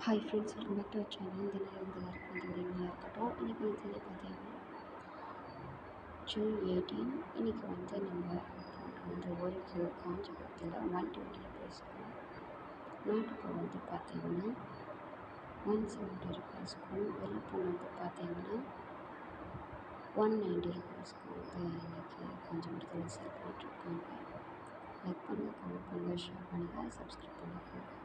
hi friends welcome back to channel தினம் நேரம் வந்து எல்லாருக்கும் வந்து இருக்கட்டும் இன்றைக்கி வந்து பார்த்தீங்கன்னா ஜூன் எயிட்டீன் இன்றைக்கி வந்து நம்ம வந்து ஒரு கிலோ காஞ்சிபுரத்தில் ஒன் டுவெண்ட்டி ருபீஸ்க்கும் நாட்டுப்பழம் வந்து பார்த்தீங்கன்னா ஒன் செவன்ட்டி ருபீஸ்க்கும் வெள்ளைப்பூ வந்து பார்த்தீங்கன்னா ஒன் நைன்ட்டி ருபீஸ்க்கும் வந்து இன்றைக்கி காஞ்சிபுரத்தில் சேல் பண்ணிகிட்ருக்காங்க லைக் பண்ணுங்கள் கமெண்ட் பண்ணுங்கள் ஷேர் பண்ணுங்கள் சப்ஸ்கிரைப் பண்ணுங்கள்